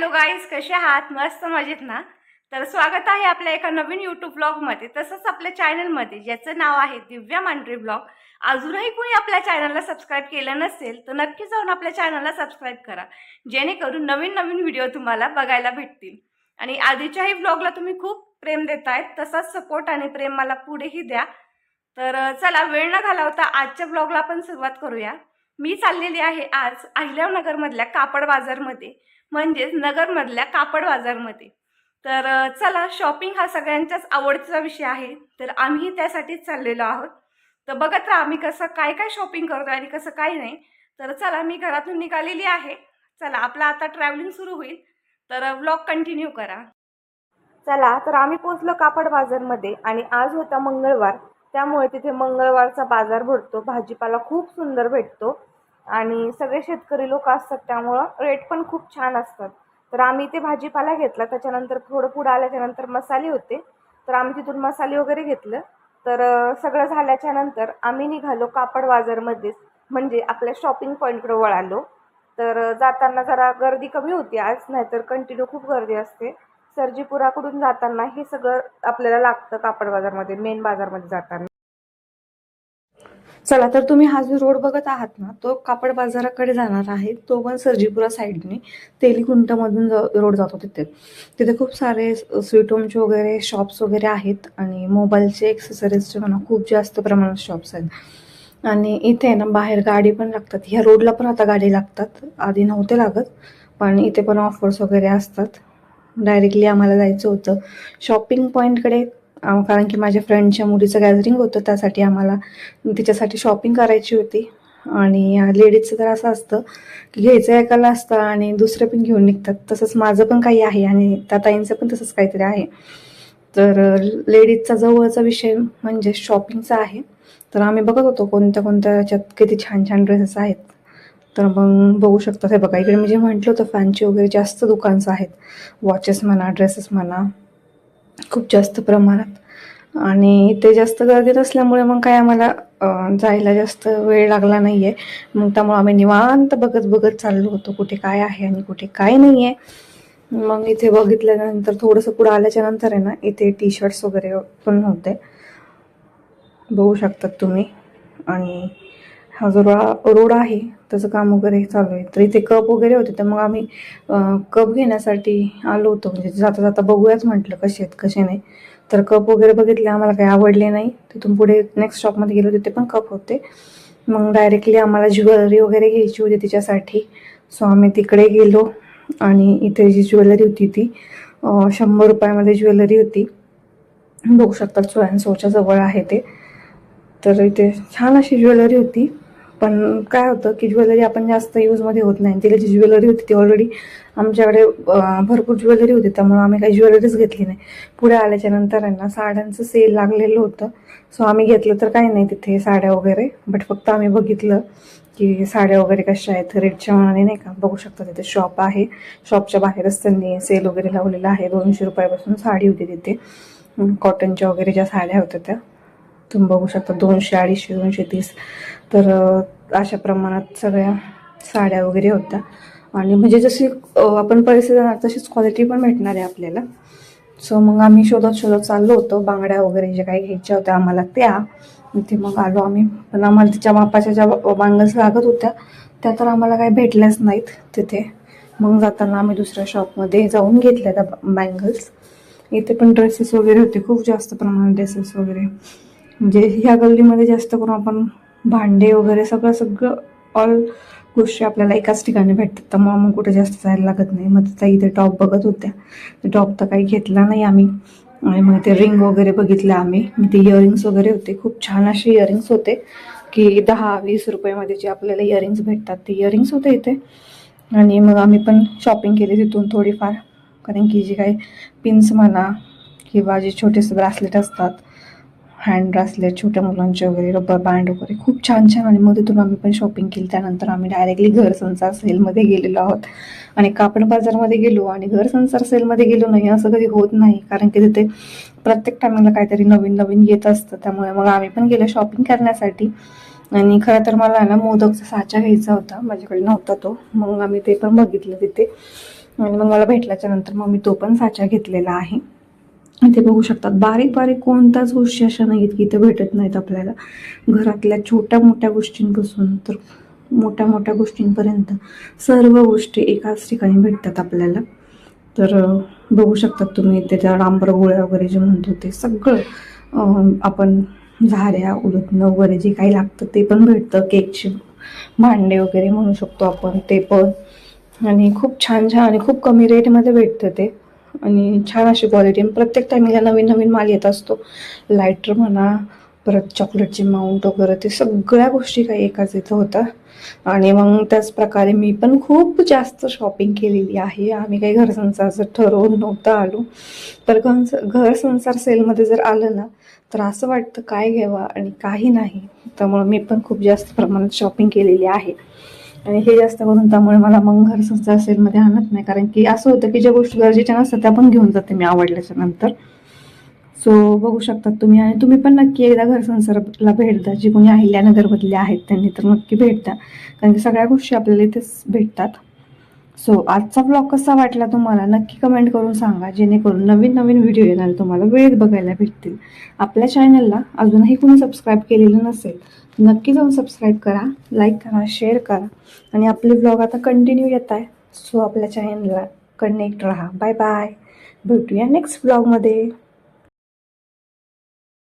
Hello guys कसे आहात? मस्त मजेत ना? तर स्वागत आहे आपल्या एका नवीन यूट्यूब ब्लॉगमध्ये तसंच आपल्या चॅनलमध्ये ज्याचं नाव आहे दिव्या मांढरे ब्लॉग अजूनही कोणी आपल्या चॅनलला सबस्क्राईब केलं नसेल तर नक्की जाऊन आपल्या चॅनलला सबस्क्राईब करा. जेणेकरून नवीन नवीन व्हिडिओ तुम्हाला बघायला भेटतील. आणि आधीच्याही ब्लॉगला तुम्ही खूप प्रेम देतायत तसाच सपोर्ट आणि प्रेम मला पुढेही द्या. तर चला वेळ न घालवता आजच्या ब्लॉगला आपण सुरुवात करूया. मी चाललेली आहे आज अहिल्यानगरमधल्या कापड बाजारमध्ये. म्हणजेच नगरमधल्या कापड बाजारमध्ये. तर चला शॉपिंग हा सगळ्यांच्याच आवडीचा विषय आहे. तर आम्ही त्यासाठीच चाललेलो आहोत. तर बघत राहा आम्ही कसं काय काय शॉपिंग करतो आणि कसं काय नाही. तर चला मी घरातून निघालेली आहे. चला आपला आता ट्रॅव्हलिंग सुरू होईल. तर ब्लॉग कंटिन्यू करा. चला तर आम्ही पोचलो कापड बाजारमध्ये आणि आज होता मंगळवार. त्यामुळे तिथे मंगळवारचा बाजार भरतो. भाजीपाला खूप सुंदर भेटतो. आणि सगळे शेतकरी लोक असतात त्यामुळं रेट पण खूप छान असतात. तर आम्ही ते भाजीपाला घेतला त्याच्यानंतर थोडं पुढं आल्याच्यानंतर मसाले होते. तर आम्ही तिथून मसाले वगैरे घेतलं. तर सगळं झाल्याच्यानंतर आम्ही निघालो कापड बाजारमध्येच म्हणजे आपल्या शॉपिंग पॉईंटकडे वळालो. तर जाताना जरा गर्दी कमी होती आज नाहीतर कंटिन्यू खूप गर्दी असते. सर्जीपुराकडून जाताना हे सगळं आपल्याला लागतं कापड बाजारमध्ये मेन बाजारमध्ये जाताना. चला तर तुम्ही हा जो रोड बघत आहात ना तो कापड बाजाराकडे जाणार आहे. तो पण सर्जीपुरा साईडने तेलीकुंटमधून रोड जातो तिथे. तिथे खूप सारे स्वीट होमचे वगैरे शॉप्स वगैरे आहेत आणि मोबाईलचे एक्सेसरीजचे म्हणा खूप जास्त प्रमाणात शॉप्स आहेत. आणि इथे आहे ना बाहेर गाडी पण लागतात. ह्या रोडला पण आता गाडी लागतात. आधी नव्हते लागत पण इथे पण ऑफर्स वगैरे असतात. डायरेक्टली आम्हाला जायचं होतं. शॉपिंग पॉईंटकडे कारण की माझ्या फ्रेंडच्या मुलीचं गॅदरिंग होतं त्यासाठी आम्हाला तिच्यासाठी शॉपिंग करायची होती. आणि लेडीजचं तर असं असतं की घ्यायचं एकाला असतं आणि दुसरं पण घेऊन निघतात. तसंच माझं पण काही आहे आणि त्या ताईंचं पण तसंच काहीतरी आहे. तर लेडीजचा जवळचा विषय म्हणजे शॉपिंगचा आहे. तर आम्ही बघत होतो कोणत्या कोणत्या याच्यात किती छान छान ड्रेसेस आहेत. तर मग बघू शकतात. हे बघा इकडे मी जे म्हटलं होतं फॅनचे वगैरे जास्त दुकानचं आहेत. वॉचेस म्हणा ड्रेसेस म्हणा. खूप जास्त प्रमाणात. आणि इथे जास्त गर्दी नसल्यामुळे मग काय आम्हाला जायला जास्त वेळ लागला नाही आहे मग त्यामुळे आम्ही निवांत बघत बघत चाललो होतो कुठे काय आहे आणि कुठे काय नाही आहे मग इथे बघितल्यानंतर थोडंसं पुढं आल्याच्यानंतर आहे ना इथे टी शर्ट्स वगैरे पण होते. बघू शकतात तुम्ही. आणि हा जो रोड आहे त्याचं काम वगैरे चालू आहे. तर इथे कप वगैरे होते तर मग आम्ही कप घेण्यासाठी आलो होतो. म्हणजे जाता जाता बघूयाच म्हटलं कसे आहेत कसे नाही. तर कप वगैरे बघितले आम्हाला काही आवडले नाही. तिथून पुढे नेक्स्ट शॉपमध्ये गेलो तिथे पण कप होते. मग डायरेक्टली आम्हाला ज्वेलरी वगैरे घ्यायची होती तिच्यासाठी. सो आम्ही तिकडे गेलो आणि इथे जी ज्वेलरी होती ती शंभर रुपयामध्ये ज्वेलरी होती. बघू शकतात सोळ्यांसोच्या जवळ आहे ते. तर इथे छान अशी ज्वेलरी होती. पण काय होतं की ज्वेलरी आपण जास्त यूजमध्ये होत नाही. तिला जी ज्वेलरी होती ती ऑलरेडी आमच्याकडे भरपूर ज्वेलरी होती. त्यामुळे आम्ही काही ज्वेलरीच घेतली नाही. पुढे आल्याच्यानंतर ना साड्यांचं सेल लागलेलं होतं. सो आम्ही घेतलं तर काही नाही तिथे साड्या वगैरे. बट फक्त आम्ही बघितलं की साड्या वगैरे कशा आहेत रेटच्या मनाने नाही का. बघू शकता तिथे शॉप आहे. शॉपच्या बाहेरच त्यांनी सेल वगैरे लावलेला आहे. दोनशे रुपयापासून साडी होती तिथे. कॉटनच्या वगैरे ज्या साड्या होत्या त्या. तुम्ही बघू शकता दोनशे अडीचशे दोनशे तीस. तर अशा प्रमाणात सगळ्या साड्या वगैरे होत्या. आणि म्हणजे जशी आपण पैसे जाणार तशीच क्वालिटी पण भेटणार आहे आपल्याला. सो मग आम्ही शोधत शोधत चाललो होतो. बांगड्या वगैरे जे काही घ्यायच्या होत्या आम्हाला त्या. ते मग आलो आम्ही. पण आम्हाला तिच्या मापाच्या ज्या बांगल्स लागत होत्या त्या तर आम्हाला काही भेटल्याच नाहीत तिथे. मग जाताना आम्ही दुसऱ्या शॉपमध्ये जाऊन घेतल्या त्या बँगल्स इथे पण ड्रेसेस वगैरे होते. खूप जास्त प्रमाणात ड्रेसेस वगैरे. म्हणजे ह्या गल्लीमध्ये जास्त करून आपण भांडे वगैरे सगळं सगळं ऑल गोष्टी आपल्याला एकाच ठिकाणी भेटतात. तर मग मग कुठे जास्त जायला लागत नाही. मग तर इथे टॉप बघत होत्या. टॉप तर काही घेतला नाही आम्ही. आणि मग ते रिंग वगैरे बघितलं आम्ही. मग ते इयरिंग्स वगैरे होते. खूप छान असे इयरिंग्स होते की दहा वीस रुपयामध्ये जे आपल्याला इयरिंग्स भेटतात ते इयरिंग्स होते इथे. आणि मग आम्ही पण शॉपिंग केली तिथून थोडीफार. कारण की जे काही पिन्स म्हणा किंवा जे छोटेसे ब्रासलेट असतात हँड ब्रासलेट छोट्या मुलांचे वगैरे रबर बँड वगैरे खूप छान छान. आणि मग तिथून आम्ही पण शॉपिंग केली. त्यानंतर आम्ही डायरेक्टली घर संसार सेलमध्ये गेलेलो आहोत. आणि कापड बाजारमध्ये गेलो आणि घर संसार सेलमध्ये गेलो नाही असं कधी होत नाही. कारण की तिथे प्रत्येक टायमिंगला काहीतरी नवीन नवीन येत असतं. त्यामुळे मग आम्ही पण गेलो शॉपिंग करण्यासाठी. आणि खरं तर मला ना मोदकचा साचा घ्यायचा होता. माझ्याकडे नव्हता तो. मग आम्ही ते पण बघितलं तिथे. आणि मग मला भेटल्याच्या नंतर मग मी तो पण साचा घेतलेला आहे. इथे बघू शकतात बारीक बारीक कोणत्याच गोष्टी अशा नाहीत की इथे भेटत नाहीत आपल्याला. घरातल्या छोट्या मोठ्या गोष्टींपासून तर मोठ्या मोठ्या गोष्टींपर्यंत सर्व गोष्टी एकाच ठिकाणी भेटतात आपल्याला. तर बघू शकतात तुम्ही त्याच्या डांबर गोळ्या वगैरे जे म्हणतो ते सगळं आपण झाऱ्या उलटणं वगैरे जे काही लागतं ते पण भेटतं. केकचे भांडे वगैरे म्हणू शकतो आपण ते पण. आणि खूप छान छान आणि खूप कमी रेटमध्ये भेटतं ते. आणि छान अशी क्वालिटी आणि प्रत्येक टायमिंगला नवीन नवीन माल येत असतो. लायटर म्हणा परत चॉकलेटचे माउंट वगैरे ते सगळ्या गोष्टी काही एकाच इथं होत्या आणि मग त्याच प्रकारे मी पण खूप जास्त शॉपिंग केलेली आहे. आम्ही काही घरसंसाराचं ठरवून नव्हतं आलो. तर घर घर संसार सेलमध्ये जर आलं ना तर असं वाटतं काय घ्यावा? आणि काही नाही. त्यामुळं मी पण खूप जास्त प्रमाणात शॉपिंग केलेली आहे. आणि हे जास्त करून त्यामुळे मला मग घर संसार सेलमध्ये आणत नाही. कारण की असं होतं की ज्या गोष्टी गरजेच्या नसतात त्या पण घेऊन जाते मी आवडल्याच्या नंतर. सो बघू शकतात तुम्ही आणि तुम्ही पण नक्की एकदा घर संसाराला भेट द्या. जी कोणी अहिल्यानगरमधले आहेत त्यांनी तर नक्की भेट द्या. कारण की सगळ्या गोष्टी आपल्याला इथेच भेटतात. सो आजचा ब्लॉग कसा वाटला तुम्हाला? नक्की कमेंट करून सांगा जेणेकरून नवीन नवीन व्हिडिओ येणार तुम्हाला वेळेत बघायला भेटतील. आपल्या चॅनलला अजूनही कोणी सबस्क्राईब केलेलं नसेल नक्की जाऊन सबस्क्राईब करा लाईक करा शेअर करा. आणि आपले ब्लॉग आता कंटिन्यू येत आहे. सो आपल्या चॅनलला कनेक्ट राहा. बाय बाय भेटूया नेक्स्ट ब्लॉगमध्ये